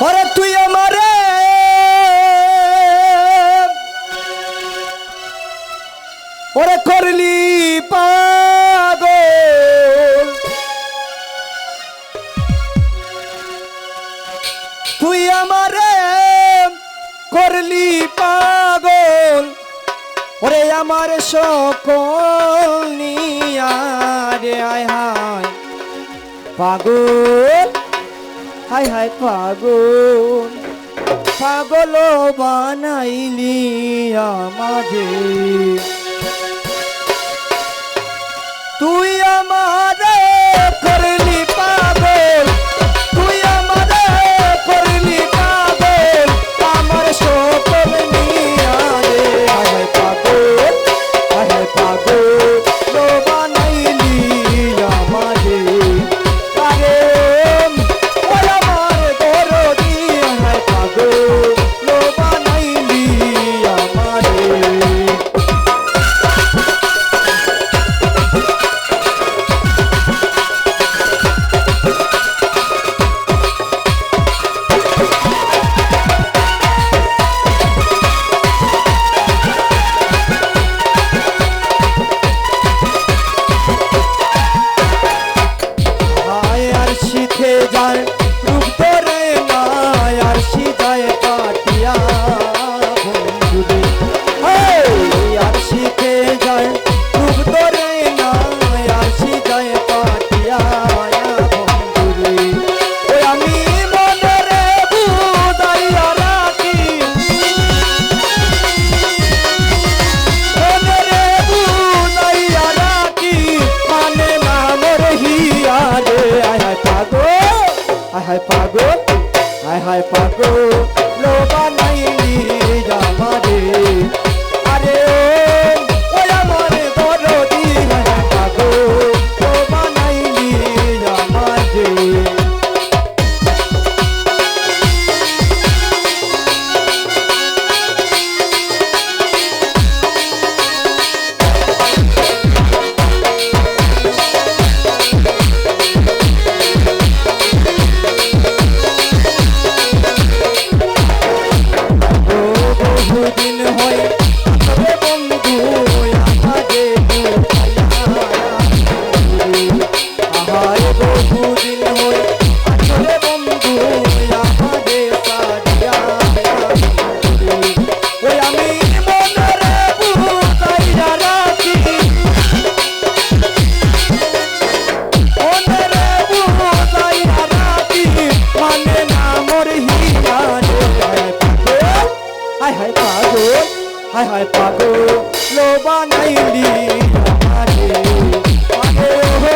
ওরে তুই আমারে। ওরে করলি পাগল। তুই আমারে করলি পাগল। ওরে আমার সকল নিয়ারে, আয়, হায়। পাগল। হায় হাই পাগল পাগল বানাইলি আমারে কাটিয়া বন্ধুরে আর শিখে যায়, রূপ ধরে মায় আর শিখায় কাটিয়া বন্ধুরে ওই আমি মনে বুদাইয়া রাখি। মনে বুদাইয়া রাখি। মানে নামর হিয়া রে আয় হায় পাগল, আয় হায় পাগল। নাইলি। জামারে হায় হায় পাগল হায় হায় পাগল লোবা নাইলি আমারে